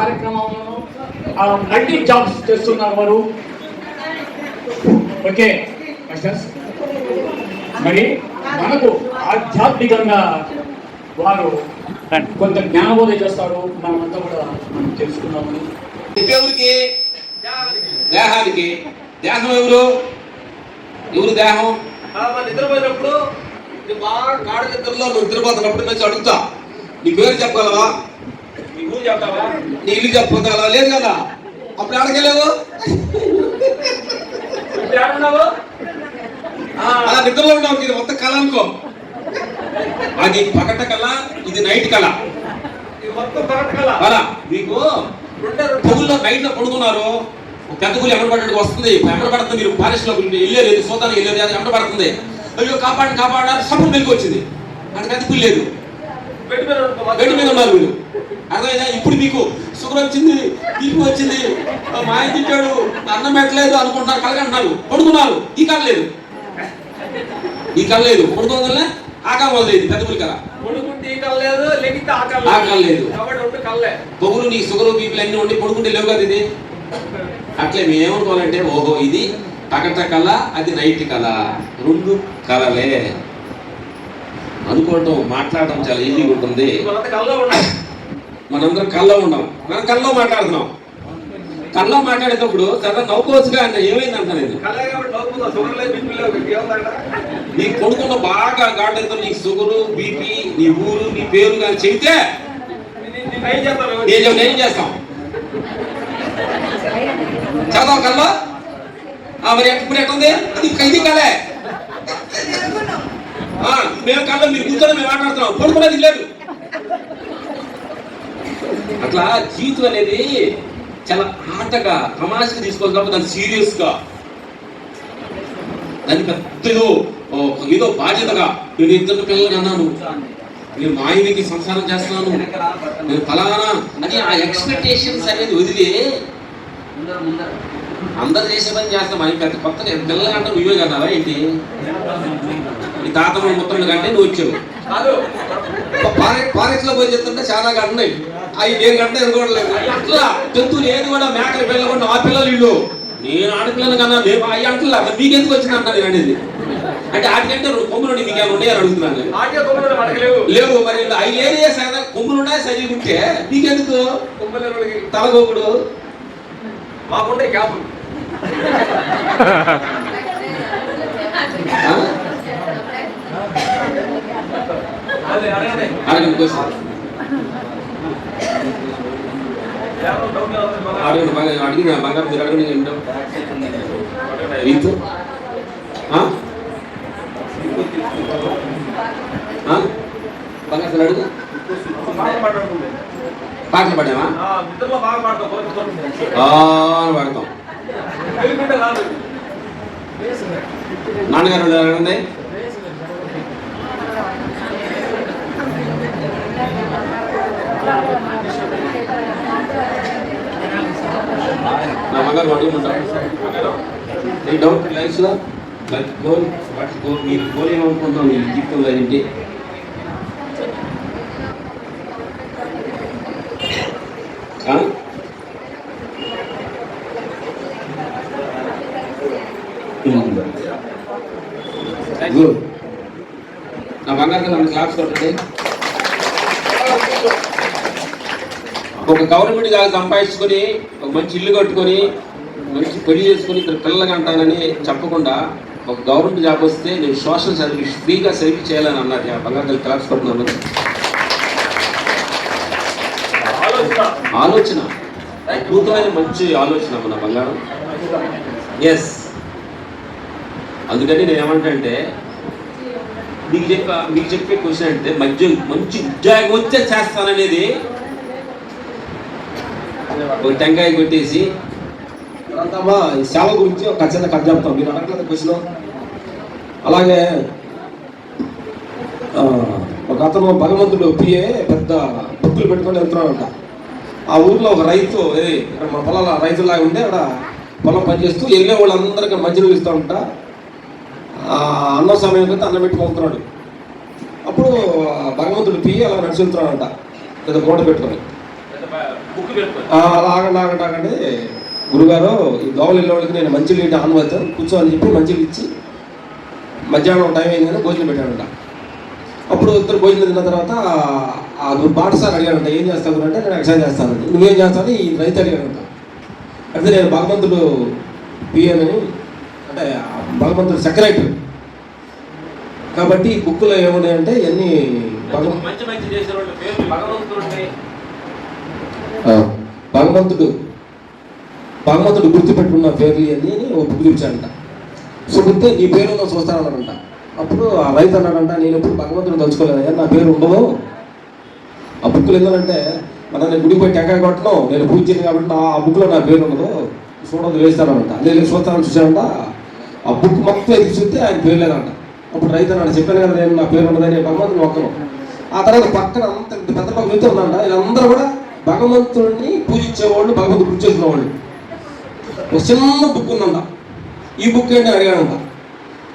కార్యక్రమంలో multi jobs చేస్తున్నారు వారు. ఓకే మరి మనకు ఆధ్యాత్మికంగా వారు కొంత జ్ఞానబోధ చేస్తారు. మనమంతా కూడా మనం తెలుసుకున్నామని ఎవరికి? దేహానికి. దేహం ఎవరు? ఎవరు దేహం? ఆ, నిద్రపోయినప్పుడు బాగా గాఢ నిద్రలో నువ్వు నిద్రపోతున్నప్పుడు నేను అడుగుతా. నీ పేరు చెప్పగలవా? నీ ఊరు చెప్పగలవా నీ ఇల్లు లేదు కదా? అప్పుడు ఆడకెళ్ళావు అలా నిద్రలో ఉన్నావు ఇది మొత్తం కళ అనుకో. అది పగట కళ ఇది నైట్ కళ. అలా మీకు పొగుల్లో నైట్లో పడుకున్నారు. పెద్ద గురి ఎమడ పడ్డట్టు వస్తుంది? ఎమడ పడుతుంది? మీరు ఫారెస్ట్లో వెళ్ళలేదు సోదానికి వెళ్ళలేదు అది ఎమడ పడుతుంది? అయ్యో కాపాడి కాపాడారు సప్పుడు మెలకు వచ్చింది. అంటే పెద్ద పుల్లి లేదు. బెడ్ మీద ఉన్నారు మీరు. అర్థమైందా ఇప్పుడు మీకు షుగర్ వచ్చింది బీపీ వచ్చింది మా ఆయన తిట్టాడు అన్నం పెట్టలేదు అనుకుంటున్నారు కలగంటున్నారు పడుకున్నారు ఈ కళ లేదు. ఈ కళ లేదు. పడుకోగలనే? ఆకారం వదిలేదు పెద్ద పులి కళ్ళ లేదు పొగులు నీ షుగర్ బీపీలు అన్ని ఉండి పడుకుంటే లేవు కదా ఇది. అట్లే మేము ఏమనుకోవాలంటే ఓహో ఇది పగట కళ అది నైట్ కళ. రెండు కళలే. అనుకోవటం మాట్లాడటం చాలా ఈజీగా ఉంటుంది. మనందరం కళ్ళలో ఉన్నాం. మనం కళ్ళలో మాట్లాడుతున్నాం. కళ్ళలో మాట్లాడేటప్పుడు సరదా నవ్వుకోవచ్చుగా అంటే ఏమైంది నేను? కళ్ళే నీ కొడుకున్న బాగా గాఢంతో నీ షుగరు బీపీ నీ ఊరు నీ పేరు కానీ చెబితే నేను చేస్తాం? చదవ కళ్ళ? మరి ఇప్పుడు ఎట్టుంది? అది ఇది కలే. మేము కళ్ళ మీరు కూర్చొని మేము మాట్లాడుతున్నాం. పడుకునేది లేదు. అట్లా జీవితం అనేది చాలా ఆటగా తమాషగా తీసుకోవాలి తప్ప దాన్ని సీరియస్గా దాన్ని పెద్ద ఏదో బాధ్యతగా. నేను ఇద్దరు పిల్లలు అన్నాను. నేను మా ఆయనకి సంసారం చేస్తున్నాను. నేను ఫలానా అని ఆ ఎక్స్పెక్టేషన్స్ అనేది వదిలి. అందరు చేసే పని చేస్తాం అని పెద్ద కొత్తగా పిల్లలు అంటే నువ్వే కన్నావా ఏంటి? ఈ తాతమ్మ ముత్తమ్మ కంటే నువ్వు వచ్చావు కాదు. ఫారెస్ట్లో పోయి చెప్తుంటే చాలా కంటున్నాయి అవి నేను కంటే అనుకోవట్లేదు అట్లా జంతువులు ఏది కూడా మేకల పిల్లలు కూడా ఆ పిల్లలు ఇల్లు. నేను ఆడపిల్లలు కన్నా మేము అవి అంటలా మీకెందుకు వచ్చిన అంటారు నేను అనేది. అంటే వాటికంటే కొమ్ములు మీకు ఏమైనా ఉన్నాయని అడుగుతున్నాను లేవు. మరి అవి ఏరియా సరదా కొమ్ములు ఉన్నాయి సరిగా ఉంటే మీకెందుకు తలగోకుడు ఆ? అదే అడగండి. అడగండి క్వశ్చన్ ఎవరో డౌట్ ఎవరో బాగా- అడగండి బాగా అడిగిన బంగారం మీరు అడగండి ఏంటో వీతో ఆ? ఆ? బంగారం అసలు అడుగు బాగా మాట్లాడుతుంది పాటలు పాడామా ఆ, నిద్రలో బాగా పాడతాం కోరుకుంటుంది ఆ అని పాడతాం తెలుగుంటే కాదు నాన్నగారు అడగండి నా అంగన్వాడీ ఉంటాం నీ డౌట్ లైఫ్లో లైఫ్ గోల్ వాటి గోల్ మీరు గోల్ ఏమనుకుంటాం మీ జీవితంలో ఏంటి గుడ్ నా బంగారు నన్ను క్లాస్ కొట్టండి ఒక గవర్నమెంట్ కాదు సంపాదించుకుని మంచి ఇల్లు కట్టుకొని మంచి పెళ్ళి చేసుకొని ఇద్దరు పిల్లలు అంటానని చెప్పకుండా ఒక గవర్నమెంట్ జాబ్ వస్తే నేను సోషల్ సర్వీస్ ఫ్రీగా సర్వీస్ చేయాలని అన్నారు. బంగారు ఆలోచన. ఆలోచన. అద్భుతమైన మంచి ఆలోచన మన బంగారం. ఎస్ అందుకని నేను ఏమంటే మీకు చెప్ప మీకు చెప్పే క్వశ్చన్ అంటే మధ్య మంచి ఉద్యోగం వచ్చే చేస్తాననేది ఒక టెంకాయ కొట్టేసి. అంతమ్మా ఈ సేవ గురించి ఒక ఖచ్చితంగా కథ చెప్తాం. మీరు అడగలేదు క్వశ్చన్. అలాగే ఒక అతను భగవంతుడు పిఏ పెద్ద బుక్కులు పెట్టుకొని వెళ్తున్నాడంట. ఆ ఊర్లో ఒక రైతు ఇక్కడ మన పొలాల రైతులాగా ఉండే అక్కడ పొలం పనిచేస్తూ వెళ్ళే వాళ్ళందరికీ మధ్యలో ఇస్తూ ఉంటా ఆ అన్నం సమయం కదా అన్నం పెట్టుకుంటున్నాడు అప్పుడు భగవంతుడు పియ్యి అలా నడిచి వెళ్తున్నాడంట పెద్ద గోడ పెట్టుకొని బుక్ పెట్టుకో ఆ, అలా ఆగండి ఆగండి ఆగండి. గురుగారు ఈ దోవలు వెళ్ళే వాళ్ళకి నేను మంచి నీటి ఆన్వాయితాను కూర్చో అని చెప్పి మంచిగా ఇచ్చి మధ్యాహ్నం టైం అయింది కానీ భోజనం పెట్టాడంట. అప్పుడు ఇద్దరు భోజనం తిన్న తర్వాత ఆ సార్ అడిగాడంట ఏం చేస్తావు? అంటే నేను ఎక్సైజ్ చేస్తాను నువ్వేం చేస్తావు ఈ రైతు అడిగాడంట. అంటే నేను భగవంతుడు పిఎన్ అని అంటే భగవంతుడు సెక్రటరీ. కాబట్టి బుక్లో ఏమున్నాయంటే ఇవన్నీ భగవంతుడు మంచి మంచి చేసే వాళ్ళ ఆ, భగవంతుడు భగవంతుడు గుర్తుపెట్టుకున్న పేర్లు అని ఒక బుక్ చూపించాడంట. చూపితే నీ పేరు నువ్వు చూస్తానన్నాడంట. అప్పుడు ఆ రైతు అన్నాడంట నేను ఎప్పుడు భగవంతుడు తలుచుకోలేదయ్యా నా పేరు ఉండదు. ఆ బుక్లు ఎందుకంటే మన నేను గుడికి పోయి టెంకాయ కొట్టను నేను పూజ చేయను కాబట్టి ఆ బుక్లో నా పేరు ఉండదు. చూడదు వేస్తానంట నేను చూస్తానని చూశానంట ఆ బుక్ మొత్తం ఎదిగి చూస్తే ఆయన పేరు లేదంట. అప్పుడు రైతు అన్నాడు చెప్పాను కదా నేను నా పేరు ఉండదని భగవంతుని ఒక్కను ఆ తర్వాత పక్కన అంత పెద్ద పక్క చూస్తే ఉందంట వీళ్ళందరూ కూడా భగవంతుడిని పూజించేవాళ్ళు భగవంతుడు పూజ చేసిన వాళ్ళు ఒక చిన్న బుక్ ఉందంట. ఈ బుక్ ఏంటి అని అడిగాడంట.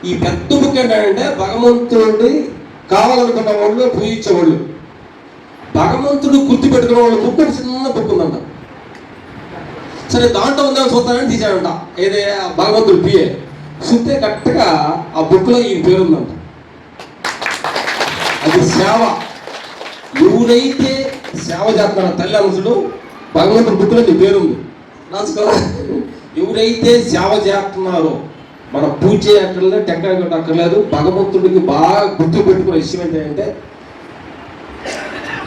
ఈ పెద్ద బుక్ ఏంటంటే భగవంతుడిని కావాలనుకున్న వాళ్ళు పూజించేవాళ్ళు. భగవంతుడు గుర్తు పెట్టుకున్న వాళ్ళ బుక్ ఒక చిన్న బుక్ ఉందంట. సరే దాంట్లో ఉందని చూస్తానని తీశాడంట. ఏదే ఆ భగవంతుడు పిఏ చూస్తే కరెక్ట్గా ఆ బుక్లో ఈ పేరు ఉందంట. అది సేవ. ఎవరైతే సేవ చేస్తున్నారో తల్లి అనుసుడు భగవంతుడి బుక్లో నీ పేరు రాసుకో ఎవరైతే సేవ చేస్తున్నారో మన పూజ చేయక్కర్లేదు టెంకాయ కొట్టక్కర్లేదు భగవంతుడికి బాగా గుర్తు పెట్టుకునే విషయం ఏంటంటే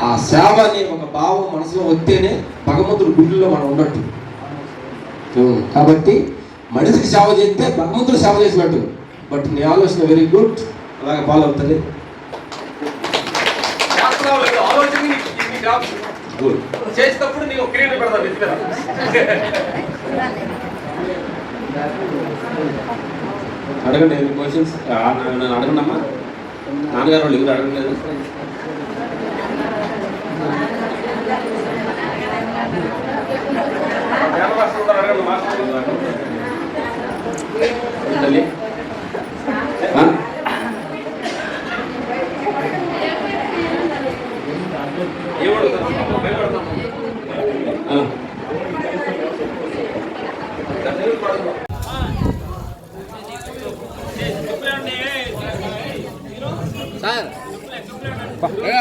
ఆ సేవ అనే ఒక భావం మనసులో వస్తేనే భగవంతుడి గుడిలో మనం ఉన్నట్టు. కాబట్టి మనిషికి సేవ చేస్తే భగవంతుడు సేవ చేసినట్టు. బట్ నీ ఆలోచన వెరీ గుడ్ అలాగే ఫాలో అవుతుంది శాస్త్రాలు లేదు, ఆలోచన నీకు నీకు జాబ్. చేసేటప్పుడు నీకు ఒక క్రియేట్ పెడతాను నెత్తి మీద. అడగండి ఎన్ని క్వశ్చన్స్ నన్ను అడగండి అమ్మా నాన్నగారు వాళ్ళు ఎవరు అడగలేదు వేల భాషలు ఉన్నారు, అడగండి, మాస్టర్లు ఉన్నారు. తల్లి ఆ? ఏమడుగుతారు? భయపడతాం. ఆ. దాన్ని పడదు.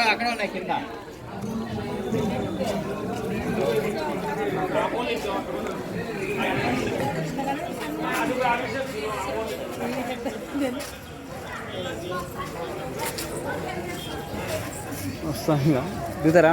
అక్కడ ఉన్నాయి కింద వస్తాను దిగుతారా?